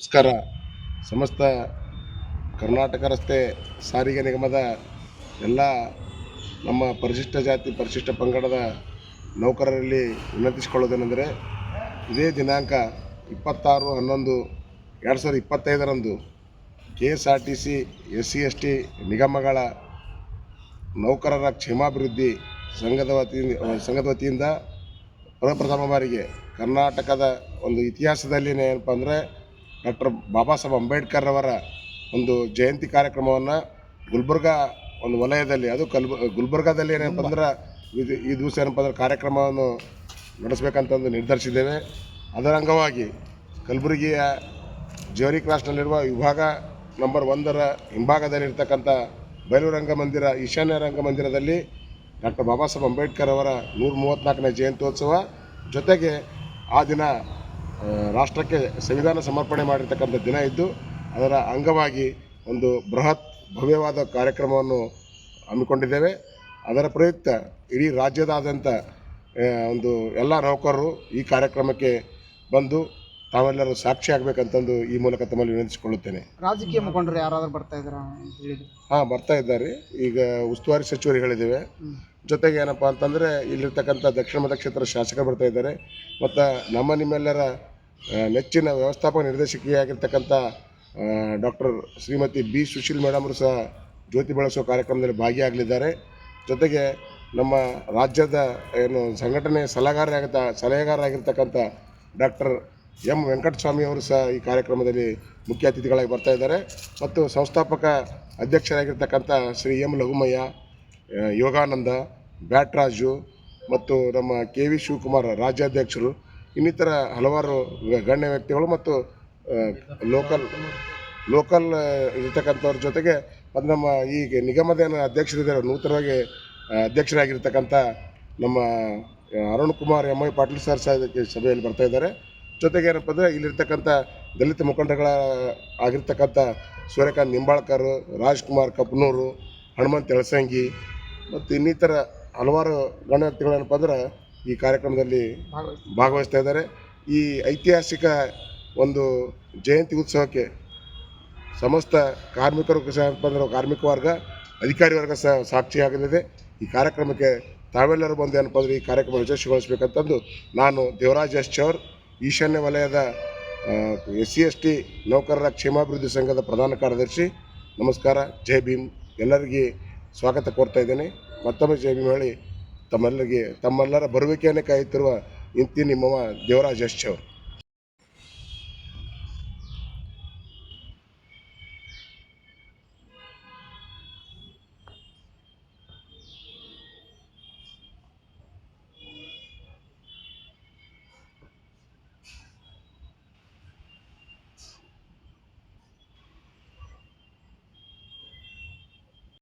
ನಮಸ್ಕಾರ. ಸಮಸ್ತ ಕರ್ನಾಟಕ ರಸ್ತೆ ಸಾರಿಗೆ ನಿಗಮದ ಎಲ್ಲ ನಮ್ಮ ಪರಿಶಿಷ್ಟ ಜಾತಿ, ಪರಿಶಿಷ್ಟ ಪಂಗಡದ ನೌಕರರಲ್ಲಿ ವಿನಂತಿಸಿಕೊಳ್ಳೋದೇನೆಂದರೆ, ಇದೇ ದಿನಾಂಕ ಇಪ್ಪತ್ತಾರು, ಹನ್ನೊಂದು, ಎರಡು ಸಾವಿರದ ಇಪ್ಪತ್ತೈದರಂದು K S R T C S C S T ನಿಗಮಗಳ ನೌಕರರ ಕ್ಷೇಮಾಭಿವೃದ್ಧಿ ಸಂಘದ ವತಿಯಿಂದ ಸಂಘದ ವತಿಯಿಂದ ಪ್ರಪ್ರಥಮ ಬಾರಿಗೆ ಕರ್ನಾಟಕದ ಒಂದು ಇತಿಹಾಸದಲ್ಲಿ ಏನಪ್ಪ ಅಂದರೆ ಡಾಕ್ಟರ್ ಬಾಬಾ ಸಾಹೇಬ್ ಅಂಬೇಡ್ಕರ್ ಅವರ ಒಂದು ಜಯಂತಿ ಕಾರ್ಯಕ್ರಮವನ್ನು ಗುಲ್ಬರ್ಗ ಒಂದು ವಲಯದಲ್ಲಿ ಅದು ಕಲ್ಬ ಗುಲ್ಬರ್ಗಾದಲ್ಲಿ ಏನಪ್ಪ ಅಂದ್ರೆ ಇದು ಈ ದಿವಸ ಏನಪ್ಪ ಅಂದ್ರೆ ಕಾರ್ಯಕ್ರಮವನ್ನು ನಡೆಸಬೇಕಂತಂದು ನಿರ್ಧರಿಸಿದ್ದೇವೆ. ಅದರ ಅಂಗವಾಗಿ ಕಲಬುರಗಿಯ ಜೋರಿ ಕ್ರಾಸ್ನಲ್ಲಿರುವ ವಿಭಾಗ ನಂಬರ್ ಒಂದರ ಹಿಂಭಾಗದಲ್ಲಿರ್ತಕ್ಕಂಥ ಬಯಲು ರಂಗಮಂದಿರ ಈಶಾನ್ಯ ರಂಗಮಂದಿರದಲ್ಲಿ ಡಾಕ್ಟರ್ ಬಾಬಾ ಸಾಹೇಬ್ ಅಂಬೇಡ್ಕರ್ ಅವರ ನೂರ ಮೂವತ್ತ್ನಾಲ್ಕನೇ ಜಯಂತ್ಯೋತ್ಸವ ಜೊತೆಗೆ ಆ ದಿನ ರಾಷ್ಟ್ರಕ್ಕೆ ಸಂವಿಧಾನ ಸಮರ್ಪಣೆ ಮಾಡಿರ್ತಕ್ಕಂಥ ದಿನ ಇದ್ದು ಅದರ ಅಂಗವಾಗಿ ಒಂದು ಬೃಹತ್ ಭವ್ಯವಾದ ಕಾರ್ಯಕ್ರಮವನ್ನು ಹಮ್ಮಿಕೊಂಡಿದ್ದೇವೆ. ಅದರ ಪ್ರಯುಕ್ತ ಇಡೀ ರಾಜ್ಯದಾದ್ಯಂತ ಒಂದು ಎಲ್ಲ ನೌಕರರು ಈ ಕಾರ್ಯಕ್ರಮಕ್ಕೆ ಬಂದು ತಾವೆಲ್ಲರೂ ಸಾಕ್ಷಿ ಆಗಬೇಕಂತಂದು ಈ ಮೂಲಕ ತಮ್ಮಲ್ಲಿ ವಿನಂತಿಸಿಕೊಳ್ಳುತ್ತೇನೆ. ರಾಜಕೀಯ ಮುಖಂಡರು ಯಾರಾದರೂ ಬರ್ತಾ ಇದ್ದಾರೆ ಹಾಂ ಬರ್ತಾ ಇದ್ದಾರೆ. ಈಗ ಉಸ್ತುವಾರಿ ಸಚಿವರು ಹೇಳಿದ್ದೇವೆ. ಜೊತೆಗೆ ಏನಪ್ಪ ಅಂತಂದರೆ ಇಲ್ಲಿರ್ತಕ್ಕಂಥ ದಕ್ಷಿಣ ಮತಕ್ಷೇತ್ರ ಶಾಸಕರು ಬರ್ತಾ ಇದ್ದಾರೆ. ಮತ್ತು ನಮ್ಮ ನಿಮ್ಮೆಲ್ಲರ ನೆಚ್ಚಿನ ವ್ಯವಸ್ಥಾಪಕ ನಿರ್ದೇಶಕಿಯಾಗಿರ್ತಕ್ಕಂಥ ಡಾಕ್ಟರ್ ಶ್ರೀಮತಿ ಬಿ ಸುಶೀಲ್ ಮೇಡಮ್ರು ಸಹ ಜ್ಯೋತಿ ಬೆಳೆಸುವ ಕಾರ್ಯಕ್ರಮದಲ್ಲಿ ಭಾಗಿಯಾಗಲಿದ್ದಾರೆ. ಜೊತೆಗೆ ನಮ್ಮ ರಾಜ್ಯದ ಏನು ಸಂಘಟನೆ ಸಲಹೆಗಾರರಾಗಿದ್ದ ಸಲಹೆಗಾರರಾಗಿರ್ತಕ್ಕಂಥ ಡಾಕ್ಟರ್ ಎಂ ವೆಂಕಟಸ್ವಾಮಿ ಅವರು ಸಹ ಈ ಕಾರ್ಯಕ್ರಮದಲ್ಲಿ ಮುಖ್ಯ ಅತಿಥಿಗಳಾಗಿ ಬರ್ತಾ ಇದ್ದಾರೆ. ಮತ್ತು ಸಂಸ್ಥಾಪಕ ಅಧ್ಯಕ್ಷರಾಗಿರ್ತಕ್ಕಂಥ ಶ್ರೀ ಎಂ ಲಘುಮಯ್ಯ ಯೋಗಾನಂದ, ಬ್ಯಾಟ್ರಾಜು ಮತ್ತು ನಮ್ಮ ಕೆ ವಿ ಶಿವಕುಮಾರ್ ರಾಜ್ಯಾಧ್ಯಕ್ಷರು ಇನ್ನಿತರ ಹಲವಾರು ಗಣ್ಯ ವ್ಯಕ್ತಿಗಳು ಮತ್ತು ಲೋಕಲ್ ಲೋಕಲ್ ಇರ್ತಕ್ಕಂಥವ್ರ ಜೊತೆಗೆ ಮತ್ತು ನಮ್ಮ ಈಗ ನಿಗಮದ ಏನು ಅಧ್ಯಕ್ಷರಿದ್ದಾರೆ, ನೂತನವಾಗಿ ಅಧ್ಯಕ್ಷರಾಗಿರ್ತಕ್ಕಂಥ ನಮ್ಮ Arun Kumar M I Patil sir ಸಹ ಇದಕ್ಕೆ ಸಭೆಯಲ್ಲಿ ಬರ್ತಾ ಇದ್ದಾರೆ. ಜೊತೆಗೆ ಏನಪ್ಪ ಅಂದರೆ ಇಲ್ಲಿರ್ತಕ್ಕಂಥ ದಲಿತ ಮುಖಂಡಗಳ ಆಗಿರ್ತಕ್ಕಂಥ ಸೂರ್ಯಕಾಂತ್ ನಿಂಬಾಳ್ಕರ್, ರಾಜ್ಕುಮಾರ್ ಕಪ್ನೂರು, ಹನುಮಂತ್ ಎಳಸಂಗಿ ಮತ್ತು ಇನ್ನಿತರ ಹಲವಾರು ಗಣ್ಯ ವ್ಯಕ್ತಿಗಳೇನಪ್ಪ ಅಂದ್ರೆ ಈ ಕಾರ್ಯಕ್ರಮದಲ್ಲಿ ಭಾಗವಹಿಸ್ತಾ ಇದ್ದಾರೆ. ಈ ಐತಿಹಾಸಿಕ ಒಂದು ಜಯಂತಿ ಉತ್ಸವಕ್ಕೆ ಸಮಸ್ತ ಕಾರ್ಮಿಕರು ಅಂದ್ರೆ ಕಾರ್ಮಿಕ ವರ್ಗ ಅಧಿಕಾರಿ ವರ್ಗ ಸಹ ಸಾಕ್ಷಿಯಾಗಲಿದೆ. ಈ ಕಾರ್ಯಕ್ರಮಕ್ಕೆ ತಾವೆಲ್ಲರೂ ಬಂದು ಏನಪ್ಪ ಅಂದ್ರೆ ಈ ಕಾರ್ಯಕ್ರಮ ಯಶಸ್ವಿಗೊಳಿಸಬೇಕಂತಂದು ನಾನು ದೇವರಾಜ್ ಎಸ್ ಚೌರ್ ಈಶಾನ್ಯ ವಲಯದ ಎಸ್ ಸಿ ಎಸ್ ಟಿ ನೌಕರರ ಕ್ಷೇಮಾಭಿವೃದ್ಧಿ ಸಂಘದ ಪ್ರಧಾನ ಕಾರ್ಯದರ್ಶಿ. ನಮಸ್ಕಾರ. ಜೈ ಭೀಮ್. ಎಲ್ಲರಿಗೆ ಸ್ವಾಗತ ಕೋರ್ತಾ ಇದ್ದೇನೆ. ಮತ್ತೊಮ್ಮೆ ಜೈ ಭೀಮ್ ಹೇಳಿ ತಮ್ಮೆಲ್ಲರಿಗೆ ತಮ್ಮೆಲ್ಲರ ಬರುವಿಕೆಯನ್ನೇ ಕಾಯುತ್ತಿರುವ ಇಂತಿ ನಿಮ್ಮವ ದೇವರಾಜ್ ಯಶ್ ಚೌರ್